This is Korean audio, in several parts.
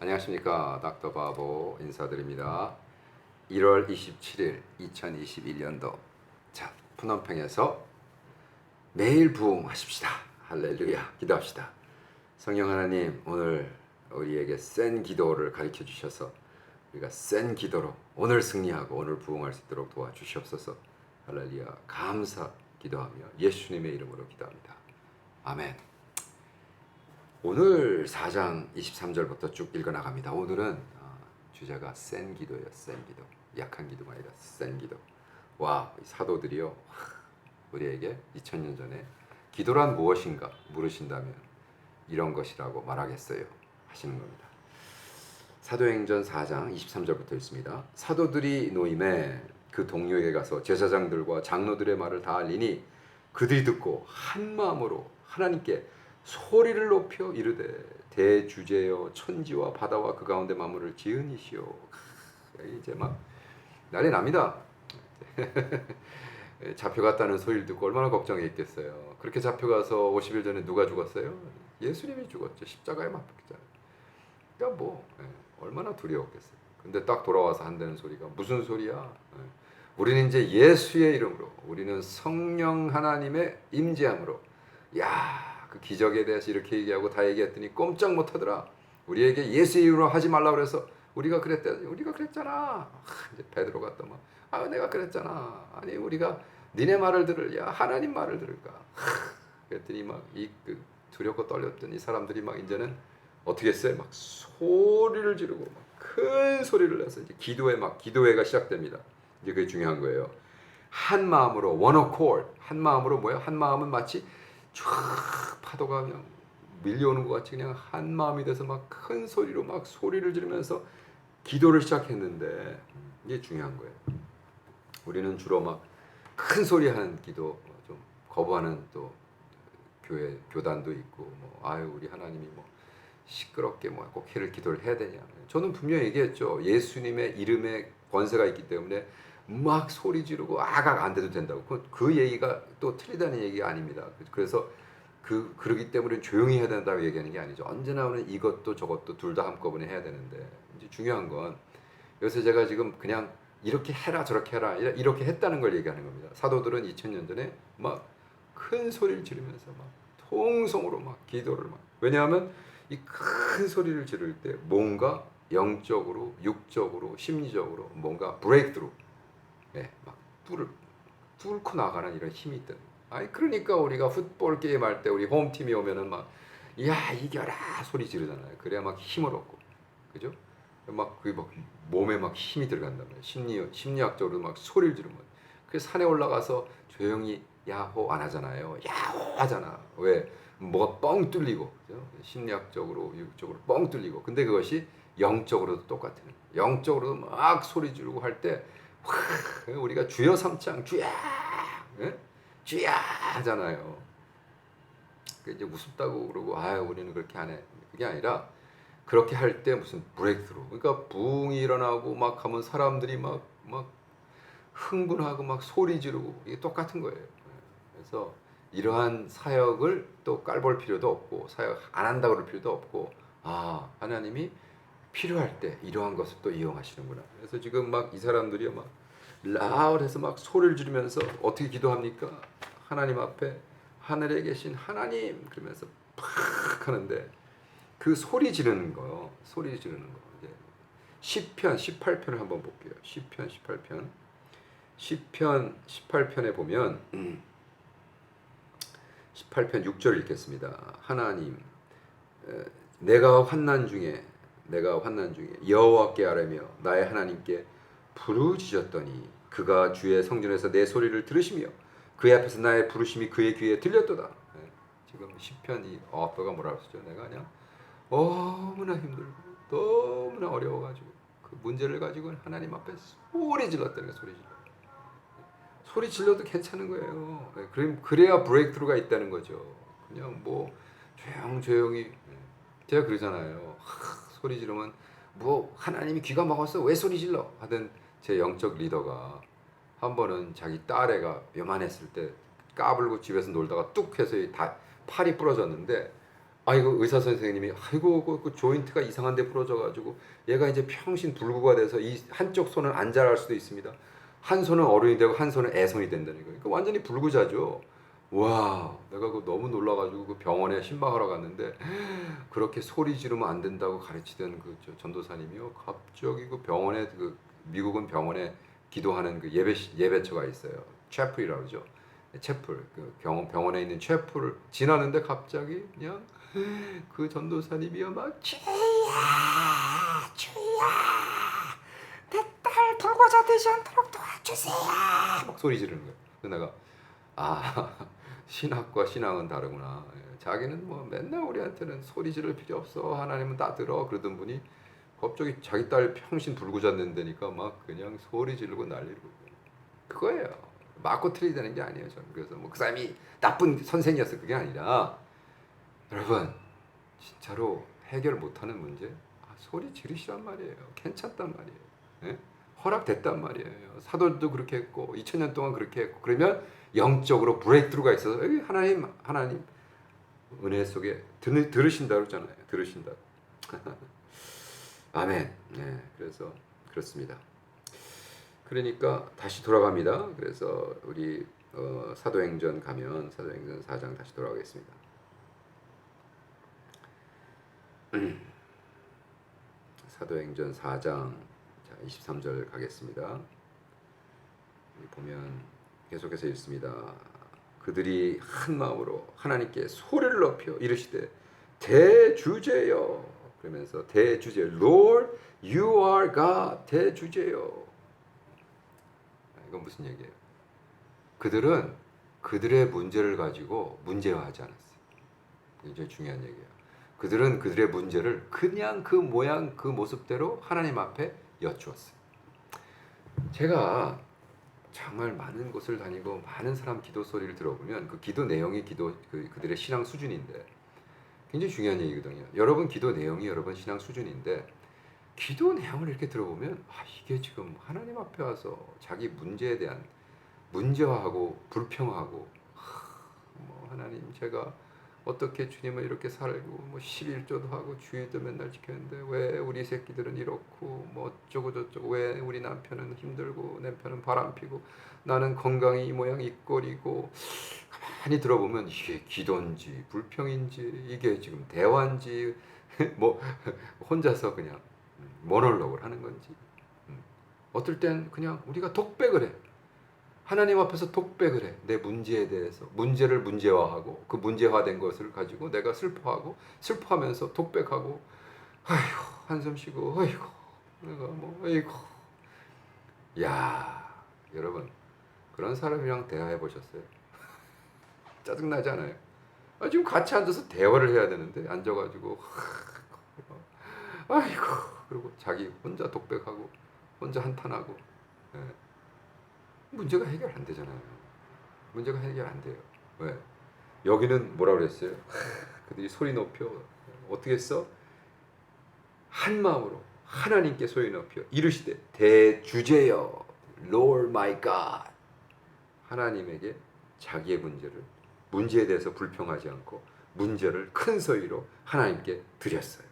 안녕하십니까 닥터 바보 인사드립니다. 1월 27일 2021년도 자 푸놈팽에서 매일 부흥하십시다. 할렐루야 기도합시다. 성령 하나님 오늘 우리에게 센 기도를 가르쳐 주셔서 우리가 센 기도로 오늘 승리하고 오늘 부흥할 수 있도록 도와주시옵소서. 할렐루야 감사 기도하며 예수님의 이름으로 기도합니다. 아멘. 오늘 4장 23절부터 쭉 읽어 나갑니다. 오늘은 어, 주제가 센 기도예요. 센 기도. 약한 기도가 아니라 센 기도. 와, 이 사도들이요. 와, 우리에게 2000년 전에 기도란 무엇인가 물으신다면 이런 것이라고 말하겠어요. 하시는 겁니다. 사도행전 4장 23절부터 있습니다. 사도들이 노임에 그 동료에게 가서 제사장들과 장로들의 말을 다 알리니 그들이 듣고 한 마음으로 하나님께 소리를 높여 이르되 대주제여 천지와 바다와 그 가운데 만물을 지으니시오. 이제 막 난리 납니다. 잡혀갔다는 소리를 듣고 얼마나 걱정했겠어요. 그렇게 잡혀가서 50일 전에 누가 죽었어요? 예수님이 죽었죠. 십자가에 못 박혔잖아요. 그러니까 뭐 예, 얼마나 두려웠겠어요. 근데 딱 돌아와서 한다는 소리가 무슨 소리야? 예. 우리는 이제 예수의 이름으로 우리는 성령 하나님의 임재함으로 야, 그 기적에 대해서 이렇게 얘기하고 다 얘기했더니 꼼짝 못 하더라. 우리에게 예수의 이름으로 하지 말라 그래서 우리가 그랬대. 우리가 그랬잖아. 아, 이제 베드로가 또 막, 아, 내가 그랬잖아. 아니, 우리가 니네 말을 들을야 하나님 말을 들을까? 하, 그랬더니 막 이 그 두렵고 떨렸던 이 사람들이 막 이제는 어떻게 했어요? 막 소리를 지르고 막 큰 소리를 내서 이제 기도회 막 기도회가 시작됩니다. 이제 그게 중요한 거예요. 한 마음으로 one accord 한 마음으로 뭐야? 한 마음은 마치 쫙 파도가 그냥 밀려오는 것 같이 그냥 한 마음이 돼서 막 큰 소리로 막 소리를 지르면서 기도를 시작했는데 이게 중요한 거예요. 우리는 주로 막 큰 소리 하는 기도 좀 거부하는 또 교회 교단도 있고 뭐 아유 우리 하나님이 뭐 시끄럽게 뭐 꼭 해를 기도를 해야 되냐. 저는 분명히 얘기했죠. 예수님의 이름에 권세가 있기 때문에 막 소리 지르고 아각 안 돼도 된다고. 그, 그 얘기가 또 틀리다는 얘기가 아닙니다. 그래서 그 그러기 때문에 조용히 해야 된다고 얘기하는 게 아니죠. 언제나 오는 이것도 저것도 둘 다 한꺼번에 해야 되는데 이제 중요한 건 여기서 제가 지금 그냥 이렇게 해라 저렇게 해라 이렇게 했다는 걸 얘기하는 겁니다. 사도들은 2000년 전에 막 큰 소리를 지르면서 막 통성으로 막 기도를 막 왜냐하면 이 큰 소리를 지를 때 뭔가 영적으로 육적으로 심리적으로 뭔가 브레이크트루 예, 막 뚫을 뚫고 나가는 이런 힘이 있다. 아니 그러니까 우리가 풋볼 게임 할 때 우리 홈팀이 오면은 막 야 이겨라 소리 지르잖아요. 그래야 막 힘을 얻고 그죠? 막그막 몸에 막 힘이 들어간단 말이에요. 심리 심리학적으로 막 소리를 지르면 그 산에 올라가서 조용히 야호 안 하잖아요. 야호 하잖아. 왜? 뭐가 뻥 뚫리고 그죠? 심리학적으로 육적으로 뻥 뚫리고 근데 그것이 영적으로도 똑같아요. 영적으로도 막 소리 지르고 할 때 우리가 주여 삼창 주야 예? 주야 하잖아요. 그 이제 우습다고 그러고 아 우리는 그렇게 안 해. 그게 아니라 그렇게 할 때 무슨 브레이크로 그러니까 부흥이 일어나고 막 하면 사람들이 막 막 흥분하고 막 소리 지르고 이게 똑같은 거예요. 그래서 이러한 사역을 또 깔볼 필요도 없고 사역 안 한다고 그럴 필요도 없고 아 하나님이 필요할 때 이러한 것을 또 이용하시는구나. 그래서 지금 막 이 사람들이 막 라울해서 막 소리를 지르면서 어떻게 기도합니까? 하나님 앞에 하늘에 계신 하나님 그러면서 팍 하는데 그 소리 지르는 거, 소리 지르는 거. 시편 18편을 한번 볼게요. 시편 18편. 시편 18편에 보면 18편 6절 읽겠습니다. 하나님 에, 내가 환난 중에 내가 환난 중에 여호와께 아뢰며 나의 하나님께 부르짖었더니 그가 주의 성전에서 내 소리를 들으시며 그의 앞에서 나의 부르심이 그의 귀에 들렸도다. 예, 지금 시편이 어퍼가 뭐라 그러죠? 내가 그냥 너무나 힘들고 너무나 어려워가지고 그 문제를 가지고 하나님 앞에 소리 질렀다는. 소리 질러. 소리 질러도 괜찮은 거예요. 예, 그럼 그래야 브레이크루가 있다는 거죠. 그냥 뭐 조용 조용히 예, 제가 그러잖아요. 하, 소리 지르면 뭐 하나님이 귀가 먹었어 왜 소리 질러 하던 제 영적 리더가 한 번은 자기 딸애가 요만했을 때 까불고 집에서 놀다가 뚝 해서 다 팔이 부러졌는데 아이고 의사 선생님이 아이고 그, 그 조인트가 이상한데 부러져가지고 얘가 이제 평신 불구가 돼서 이 한쪽 손은 안 자랄 수도 있습니다. 한 손은 어른이 되고 한 손은 애송이 된다는 거예요. 그 완전히 불구자죠. 와, 내가 그 너무 놀라가지고 그 병원에 신방하러 갔는데 그렇게 소리 지르면 안 된다고 가르치던 그저 전도사님이요. 갑자기 그 병원에 그 미국은 병원에 기도하는 그 예배 예배처가 있어요. 채플이라고 그러죠. 채플 그 병원 병원에 있는 채플을 지나는데 갑자기 그냥 그 전도사님이요 막 주야 주야 내딸 불구자 되지 않도록 도와주세요 막 소리 지르는 거예요. 그래서 내가 아 신학과 신앙은 다르구나. 예, 자기는 뭐 맨날 우리한테는 소리 지를 필요 없어 하나님은 다 들어 그러던 분이 갑자기 자기 딸 평신 불구잡는다니까 막 그냥 소리 지르고 난리고 그거예요. 맞고 틀리다는 게 아니에요. 저는 그래서 뭐 그 사람이 나쁜 선생이었어 그게 아니라 여러분 진짜로 해결 못하는 문제 아, 소리 지르시란 말이에요. 괜찮단 말이에요. 예? 허락됐단 말이에요. 사도도 그렇게 했고 2000년 동안 그렇게 했고 그러면 영적으로 브레이크트루가 있어서 하나님 하나님 은혜 속에 들, 들으신다 그러잖아요. 들으신다. 아멘. 네, 그래서 그렇습니다. 그러니까 다시 돌아갑니다. 그래서 우리 어, 사도행전 가면 사도행전 4장 다시 돌아가겠습니다. 사도행전 4장 자 23절 가겠습니다. 보면 계속해서 읽습니다. 그들이 한 마음으로 하나님께 소리를 높여 이르시되 대주제여 그러면서 대주제 Lord you are God 대주제여 이건 무슨 얘기예요? 그들은 그들의 문제를 가지고 문제화하지 않았어요. 굉장히 중요한 얘기예요. 그들은 그들의 문제를 그냥 그 모양 그 모습대로 하나님 앞에 여쭈었어요. 제가 정말 많은 곳을 다니고 많은 사람 기도 소리를 들어보면 그 기도 내용이 기도 그, 그들의 신앙 수준인데 굉장히 중요한 얘기거든요. 여러분 기도 내용이 여러분 신앙 수준인데 기도 내용을 이렇게 들어보면 아 이게 지금 하나님 앞에 와서 자기 문제에 대한 문제화하고 불평하고 하, 뭐 하나님 제가 어떻게 주님을 이렇게 살고 뭐 11조도 하고 주의도 맨날 지켰는데 왜 우리 새끼들은 이렇고 뭐 어쩌고 저쩌고 왜 우리 남편은 힘들고 남편은 바람피고 나는 건강이 이 모양 이 꼴이고. 가만히 들어보면 이게 기도인지 불평인지 이게 지금 대화인지 뭐 혼자서 그냥 모놀로그를 하는 건지. 음. 어떨 땐 그냥 우리가 독백을 해 하나님 앞에서 독백을 해. 내 문제에 대해서. 문제를 문제화하고 그 문제화된 것을 가지고 내가 슬퍼하고 슬퍼하면서 독백하고 아이고 한숨 쉬고 아이고 내가 뭐 아이고 야 여러분 그런 사람이랑 대화해 보셨어요? 짜증 나지 않아요? 아, 지금 같이 앉아서 대화를 해야 되는데 앉아가지고 아이고 그리고 자기 혼자 독백하고 혼자 한탄하고 예. 문제가 해결 안 되잖아요. 문제가 해결 안 돼요. 왜? 여기는 뭐라 그랬어요? 그들이 소리 높여 어떻게 했어? 한 마음으로 하나님께 소리 높여 이르시되 대주제여 Lord my God 하나님에게 자기의 문제를 문제에 대해서 불평하지 않고 문제를 큰 소리로 하나님께 드렸어요.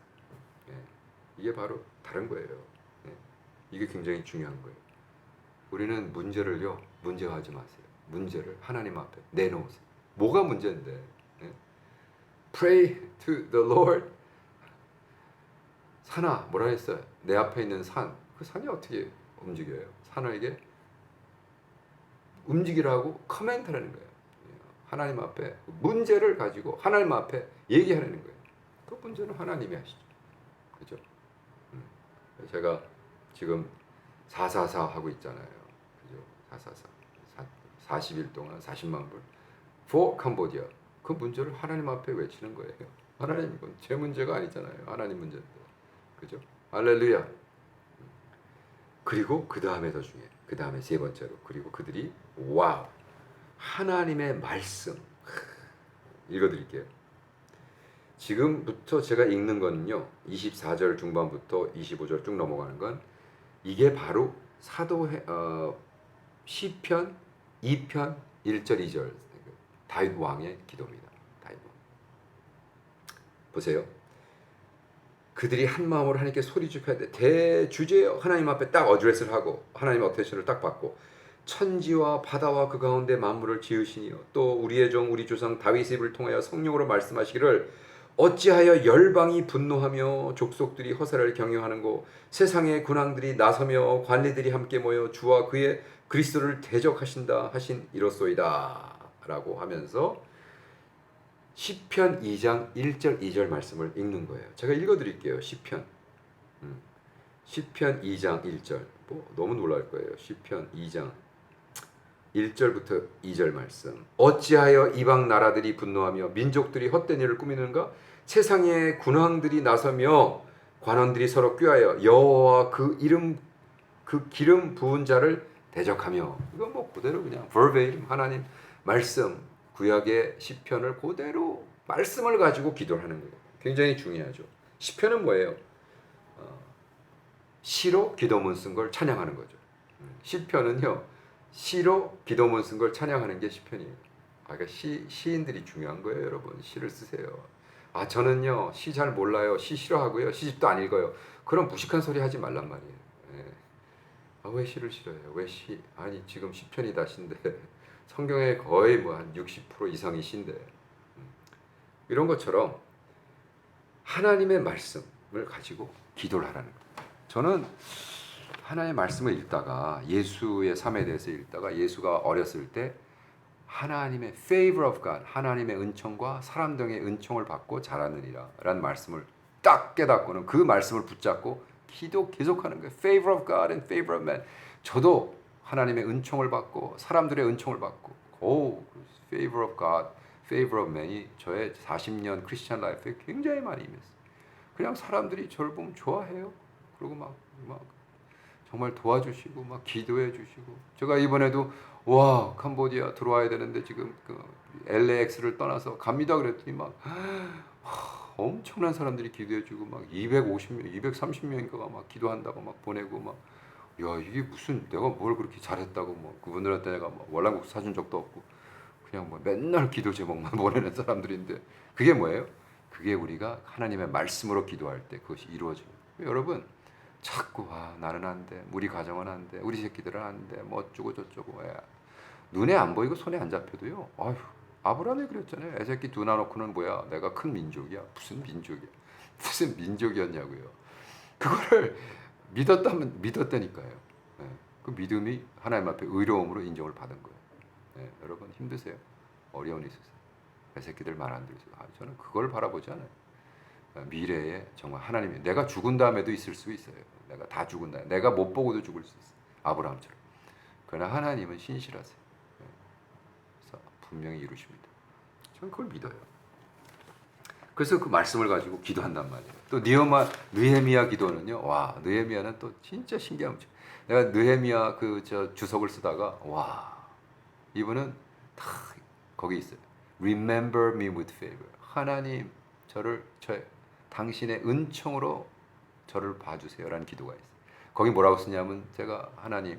예. 이게 바로 다른 거예요. 예. 이게 굉장히 중요한 거예요. 우리는 문제를요 문제화하지 마세요. 문제를 하나님 앞에 내놓으세요. 뭐가 문제인데? 예? Pray to the Lord. 산아 뭐라 했어요? 내 앞에 있는 산. 그 산이 어떻게 움직여요? 산에게 움직이라고 커멘트하는 거예요. 하나님 앞에 문제를 가지고 하나님 앞에 얘기하는 거예요. 그 문제는 하나님이 하시죠. 그죠? 음. 제가 지금 444 하고 있잖아요. 그죠? 444. 40일 동안 40만 불. for Cambodia. 그 문제를 하나님 앞에 외치는 거예요. 하나님 이건 제 문제가 아니잖아요. 하나님 문제인데. 그죠? 할렐루야. 그리고 그 다음에 더 중요해. 그 다음에 세 번째로. 그리고 그들이 와우. 하나님의 말씀. 읽어드릴게요. 지금부터 제가 읽는 거는요. 24절 중반부터 25절 쭉 넘어가는 건 이게 바로 사도해 어, 시편 2편 1절 2절 다윗 왕의 기도입니다. 다윗 왕. 보세요. 그들이 한 마음으로 하나님께 소리 지켜야 돼. 대주제요. 하나님 앞에 딱 어드레스를 하고 하나님 어테이션을 딱 받고 천지와 바다와 그 가운데 만물을 지으시니요. 또 우리의 종 우리 조상 다윗의 입을 통하여 성령으로 말씀하시기를 어찌하여 열방이 분노하며 족속들이 허세를 경영하는고 세상의 군왕들이 나서며 관리들이 함께 모여 주와 그의 그리스도를 대적하신다 하신 이로소이다 라고 하면서 시편 2장 1절 2절 말씀을 읽는 거예요. 제가 읽어 드릴게요. 시편. 음. 시편 2장 1절. 뭐 너무 놀랄 거예요. 시편 2장 1절부터 2절 말씀. 어찌하여 이방 나라들이 분노하며 민족들이 헛된 일을 꾸미는가? 세상의 군왕들이 나서며 관원들이 서로 꾀하여 여호와와 그 이름 그 기름 부은 자를 대적하며 이건 뭐 그대로 그냥 verbatim 하나님 말씀 구약의 시편을 그대로 말씀을 가지고 기도를 하는 거예요. 굉장히 중요하죠. 시편은 뭐예요? 어, 시로 기도문 쓴 걸 찬양하는 거죠. 음, 시편은요 시로 기도문 쓴 걸 찬양하는 게 시편이에요. 아, 그러니까 시 시인들이 중요한 거예요, 여러분. 시를 쓰세요. 아 저는요 시 잘 몰라요, 시 싫어하고요, 시집도 안 읽어요. 그런 무식한 소리 하지 말란 말이에요. 예. 아, 왜 시를 싫어해요? 왜 시? 아니 지금 시편이 다 시인데 성경의 거의 뭐 한 60% 이상이 시인데 음. 이런 것처럼 하나님의 말씀을 가지고 기도를 하라는 거예요. 저는 하나님의 말씀을 읽다가 예수의 삶에 대해서 읽다가 예수가 어렸을 때 하나님의 favor of God, 하나님의 은총과 사람 등의 은총을 받고 자라느니라 라는 말씀을 딱 깨닫고는 그 말씀을 붙잡고 기도 계속하는 거예요. favor of God and favor of man. 저도 하나님의 은총을 받고 사람들의 은총을 받고 오 favor of God, favor of man이 저의 40년 크리스천 라이프에 굉장히 많이 임했어요. 그냥 사람들이 저를 보면 좋아해요. 그리고 막, 막 정말 도와주시고 막 기도해 주시고 제가 이번에도 와 캄보디아 들어와야 되는데 지금 그 LAX를 떠나서 갑니다 그랬더니 막 하, 엄청난 사람들이 기도해 주고 막 250명, 230명인가가 막 기도한다고 막 보내고 막 야 이게 무슨 내가 뭘 그렇게 잘했다고 뭐 그분들한테 내가 뭐 월남국 사준 적도 없고 그냥 뭐 맨날 기도 제목만 보내는 사람들인데 그게 뭐예요? 그게 우리가 하나님의 말씀으로 기도할 때 그것이 이루어져요. 여러분 자꾸 아 나는 안 돼, 우리 가정은 안 돼, 우리 새끼들은 안 돼, 뭐 어쩌고 저쩌고 야. 눈에 안 보이고 손에 안 잡혀도요. 아휴 아브라함이 그랬잖아요. 애새끼 두 나 놓고는 뭐야? 내가 큰 민족이야. 무슨 민족이야? 무슨 민족이었냐고요. 그거를 믿었다면 믿었다니까요. 네. 그 믿음이 하나님 앞에 의로움으로 인정을 받은 거예요. 네. 여러분 힘드세요? 어려움이 있으세요? 애새끼들 말 안 들으세요? 아, 저는 그걸 바라보지 않아요. 미래에 정말 하나님이 내가 죽은 다음에도 있을 수 있어요. 내가 다 죽은 다음에 내가 못 보고도 죽을 수 있어요. 아브라함처럼. 그러나 하나님은 신실하세요. 네. 그래서 분명히 이루십니다. 저는 그걸 믿어요. 그래서 그 말씀을 가지고 기도한단 말이에요. 또 니어마 느헤미야 기도는요. 와 느헤미야는 또 진짜 신기한 죠 내가 느헤미야 그 저 주석을 쓰다가 와 이분은 다 거기 있어요. Remember me with favor. 하나님 저를 저 당신의 은총으로 저를 봐주세요라는 기도가 있어요. 거기 뭐라고 쓰냐면 제가 하나님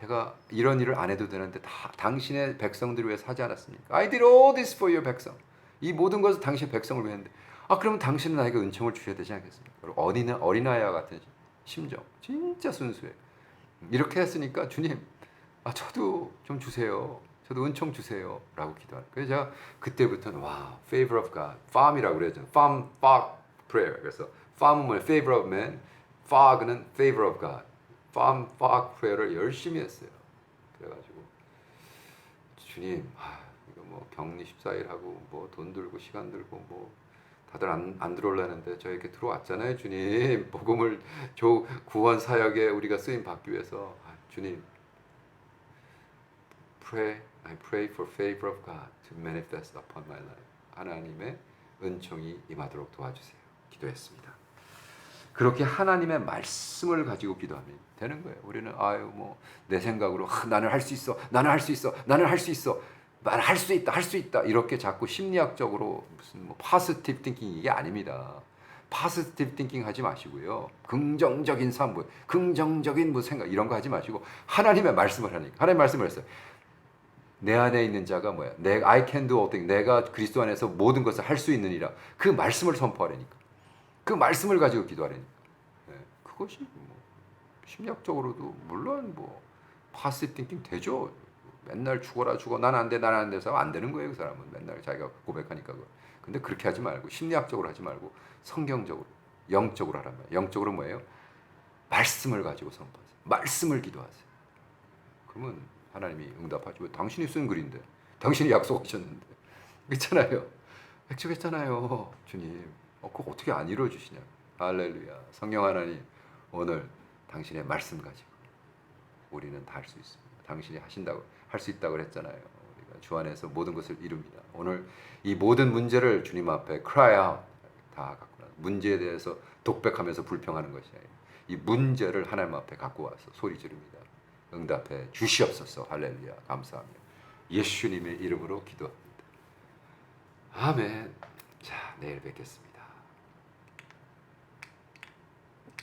제가 이런 일을 안 해도 되는데 다 당신의 백성들을 위해서 하지 않았습니까? I did all this for your 백성. 이 모든 것을 당신의 백성을 위해 했는데 아 그러면 당신은 나에게 은총을 주셔야 되지 않겠습니까? 어린 어린아이와 같은 심정 진짜 순수해. 이렇게 했으니까 주님 아 저도 좀 주세요. 저도 은총 주세요 라고 기도하는. 그래서 제가 그때부터는 와 favor of God, farm이라고 그러죠. farm, fog prayer. 그래서 farm은 favor of man, fog는 favor of God. farm, fog prayer를 열심히 했어요. 그래가지고 주님, 아, 이거 뭐 격리 14일 하고 뭐 돈 들고 시간 들고 뭐 다들 안, 안 들어올라는데 저 이렇게 들어왔잖아요, 주님. 복음을 조 구원 사역에 우리가 쓰임 받기 위해서 아, 주님. Pray, I pray for favor of God to manifest upon my life. 하나님의 은총이 임하도록 도와주세요. 기도했습니다. 그렇게 하나님의 말씀을 가지고 기도하면 되는 거예요. 우리는 아유 뭐 내 생각으로 아, 나는 할 수 있어, 나는 할 수 있어, 나는 할 수 있어, 나는 할 수 있다, 할 수 있다 이렇게 자꾸 심리학적으로 무슨 뭐 파스티브 띵킹 이게 아닙니다. 파스티브 띵킹 하지 마시고요. 긍정적인 삶, 뭐, 긍정적인 뭐 생각 이런 거 하지 마시고 하나님의 말씀을 하니까 하나님 말씀을 했어요. 내 안에 있는 자가 뭐야? 내 I can do all things. 내가 그리스도 안에서 모든 것을 할 수 있느니라. 그 말씀을 선포하려니까. 그 말씀을 가지고 기도하려니까. 예, 그것이 뭐 심리학적으로도 물론 뭐 파스 띵킹 되죠. 맨날 죽어라 죽어. 난 안 돼 난 안 돼서 안 되는 거예요 그 사람은. 맨날 자기가 고백하니까 그 근데 그렇게 하지 말고 심리학적으로 하지 말고 성경적으로 영적으로 하란 말이에요. 영적으로 뭐예요? 말씀을 가지고 선포하세요. 말씀을 기도하세요. 그러면 하나님이 응답하죠. 왜 당신이 쓴 글인데? 당신이 약속하셨는데. 그렇잖아요. 약속했잖아요 주님 어, 그거 어떻게 안 이루어 주시냐 할렐루야 성령 하나님 오늘 당신의 말씀 가지고 우리는 다 할 수 있습니다. 당신이 하신다고 할 수 있다고 그랬잖아요. 우리가 주 안에서 모든 것을 이룹니다. 오늘 이 모든 문제를 주님 앞에 cry out 다 갖고 나 문제에 대해서 독백하면서 불평하는 것이 아니라 이 문제를 하나님 앞에 갖고 와서 소리 지릅니다. 응답해 주시옵소서. 할렐루야. 감사합니다. 예수님의 이름으로 기도합니다. 아멘. 자, 내일 뵙겠습니다.